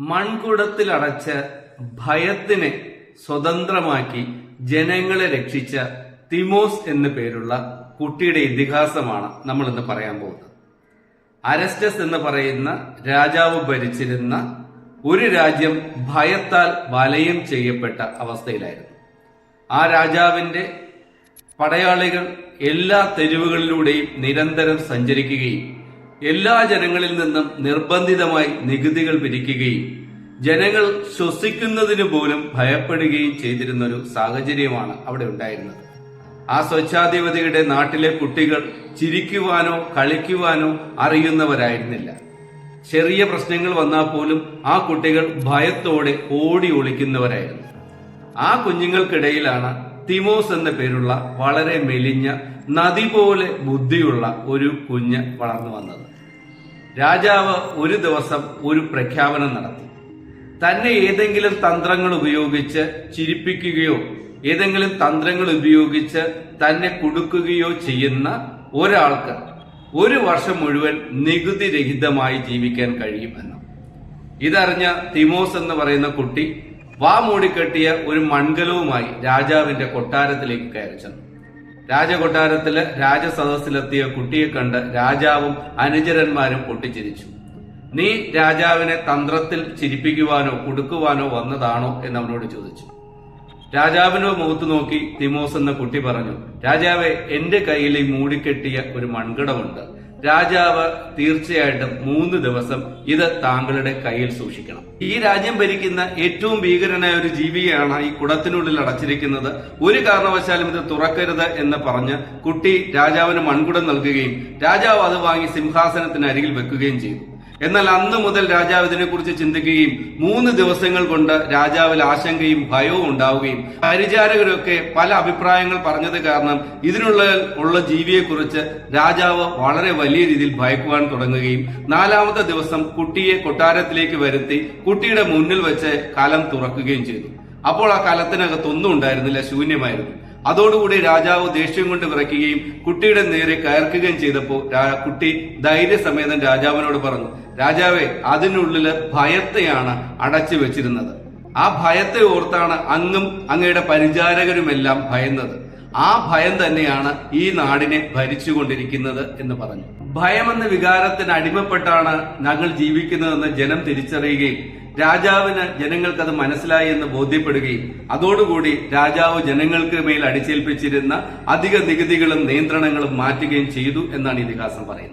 മൺകുടത്തിൽ അടച്ച് ഭയത്തിനെ സ്വതന്ത്രമാക്കി ജനങ്ങളെ രക്ഷിച്ച തിമോസ് എന്നു പേരുള്ള കുട്ടിയുടെ ഇതിഹാസമാണ് നമ്മൾ ഇന്ന് പറയാൻ പോകുന്നത്. അരസ്റ്റസ് എന്ന് പറയുന്ന രാജാവ് ഭരിച്ചിരുന്ന ഒരു രാജ്യം ഭയത്താൽ വലയം ചെയ്യപ്പെട്ട അവസ്ഥയിലായിരുന്നു. ആ രാജാവിന്റെ പടയാളികൾ എല്ലാ തെരുവുകളിലൂടെയും നിരന്തരം സഞ്ചരിക്കുകയും എല്ലാ ജനങ്ങളിൽ നിന്നും നിർബന്ധിതമായി നികുതികൾ പിരിക്കുകയും ജനങ്ങൾ ശ്വസിക്കുന്നതിന് പോലും ഭയപ്പെടുകയും ചെയ്തിരുന്ന ഒരു സാഹചര്യമാണ് അവിടെ ഉണ്ടായിരുന്നത്. ആ സ്വച്ഛാധിപതിയുടെ നാട്ടിലെ കുട്ടികൾ ചിരിക്കുവാനോ കളിക്കുവാനോ അറിയുന്നവരായിരുന്നില്ല. ചെറിയ പ്രശ്നങ്ങൾ വന്നാൽ പോലും ആ കുട്ടികൾ ഭയത്തോടെ ഓടി ഒളിക്കുന്നവരായിരുന്നു. ആ കുഞ്ഞുങ്ങൾക്കിടയിലാണ് തിമോസ് എന്ന പേരുള്ള വളരെ മെലിഞ്ഞ നദി പോലെ ബുദ്ധിയുള്ള ഒരു കുഞ്ഞ് വളർന്നു വന്നത്. രാജാവ് ഒരു ദിവസം ഒരു പ്രഖ്യാപനം നടത്തി. തന്നെ ഏതെങ്കിലും തന്ത്രങ്ങൾ ഉപയോഗിച്ച് ചിരിപ്പിക്കുകയോ ഏതെങ്കിലും തന്ത്രങ്ങൾ ഉപയോഗിച്ച് തന്നെ കുടുക്കുകയോ ചെയ്യുന്ന ഒരാൾക്ക് ഒരു വർഷം മുഴുവൻ നികുതി രഹിതമായി ജീവിക്കാൻ കഴിയുമെന്ന് ഇതറിഞ്ഞ തിമോസ് എന്ന് പറയുന്ന കുട്ടി വാ മൂടിക്കെട്ടിയ ഒരു മൺകലവുമായി രാജാവിന്റെ കൊട്ടാരത്തിലേക്ക് കയറി ചെന്നു. രാജകൊട്ടാരത്തിൽ രാജസദസ്സിലെത്തിയ കുട്ടിയെ കണ്ട് രാജാവും അനുചരന്മാരും പൊട്ടിച്ചിരിച്ചു. നീ രാജാവിനെ തന്ത്രത്തിൽ ചിരിപ്പിക്കുവാനോ കൊടുക്കുവാനോ വന്നതാണോ? എന്ന് അവനോട് ചോദിച്ചു. രാജാവിനോ മുഖത്ത് നോക്കി തിമോസ് എന്ന കുട്ടി പറഞ്ഞു രാജാവെ എന്റെ കയ്യിൽ ഈ മൂടിക്കെട്ടിയ ഒരു മൺകടമുണ്ട്. രാജാവ് തീർച്ചയായിട്ടും മൂന്ന് ദിവസം ഇത് താങ്കളുടെ കയ്യിൽ സൂക്ഷിക്കണം. ഈ രാജ്യം ഭരിക്കുന്ന ഏറ്റവും ഭീകരനായ ഒരു ജീവിയാണ് ഈ കുടത്തിനുള്ളിൽ അടച്ചിരിക്കുന്നത്. ഒരു കാരണവശാലും ഇത് തുറക്കരുത് എന്ന് പറഞ്ഞ് കുട്ടി രാജാവിന് മൺകുടം നൽകുകയും രാജാവ് അത് വാങ്ങി സിംഹാസനത്തിന് അരികിൽ വെക്കുകയും ചെയ്തു. എന്നാൽ അന്ന് മുതൽ രാജാവ് ഇതിനെക്കുറിച്ച് ചിന്തിക്കുകയും മൂന്ന് ദിവസങ്ങൾ കൊണ്ട് രാജാവിൽ ആശങ്കയും ഭയവും ഉണ്ടാവുകയും പരിചാരകരൊക്കെ പല അഭിപ്രായങ്ങൾ പറഞ്ഞത് കാരണം ഇതിനുള്ള ഉള്ള ജീവിയെക്കുറിച്ച് രാജാവ് വളരെ വലിയ രീതിയിൽ ഭയക്കുവാൻ തുടങ്ങുകയും നാലാമത്തെ ദിവസം കുട്ടിയെ കൊട്ടാരത്തിലേക്ക് വരുത്തി കുട്ടിയുടെ മുന്നിൽ വെച്ച് കലം തുറക്കുകയും ചെയ്തു. അപ്പോൾ ആ കലത്തിനകത്ത് ഒന്നും ഉണ്ടായിരുന്നില്ല ശൂന്യമായിരുന്നു. അതോടുകൂടി രാജാവ് ദേഷ്യം കൊണ്ട് വിറയ്ക്കുകയും കുട്ടിയുടെ നേരെ കയർക്കുകയും ചെയ്തപ്പോൾ കുട്ടി ധൈര്യസമേതം രാജാവിനോട് പറഞ്ഞു രാജാവെ അതിനുള്ളിൽ ഭയത്തെയാണ് അടച്ചു വെച്ചിരുന്നത്. ആ ഭയത്തെ ഓർത്താണ് അങ്ങും അങ്ങയുടെ പരിചാരകരുമെല്ലാം ഭയന്നത്. ആ ഭയം തന്നെയാണ് ഈ നാടിനെ ഭരിച്ചുകൊണ്ടിരിക്കുന്നത് എന്ന് പറഞ്ഞു. ഭയമെന്ന വികാരത്തിന് അടിമപ്പെട്ടാണ് ഞങ്ങൾ ജീവിക്കുന്നതെന്ന് ജനം തിരിച്ചറിയുകയും രാജാവിന് ജനങ്ങൾക്ക് അത് മനസ്സിലായി എന്ന് ബോധ്യപ്പെടുകയും അതോടുകൂടി രാജാവ് ജനങ്ങൾക്ക് മേൽ അടിച്ചേൽപ്പിച്ചിരുന്ന അധിക നികുതികളും നിയന്ത്രണങ്ങളും മാറ്റുകയും ചെയ്തു എന്നാണ് ഇതിഹാസം പറയുന്നത്.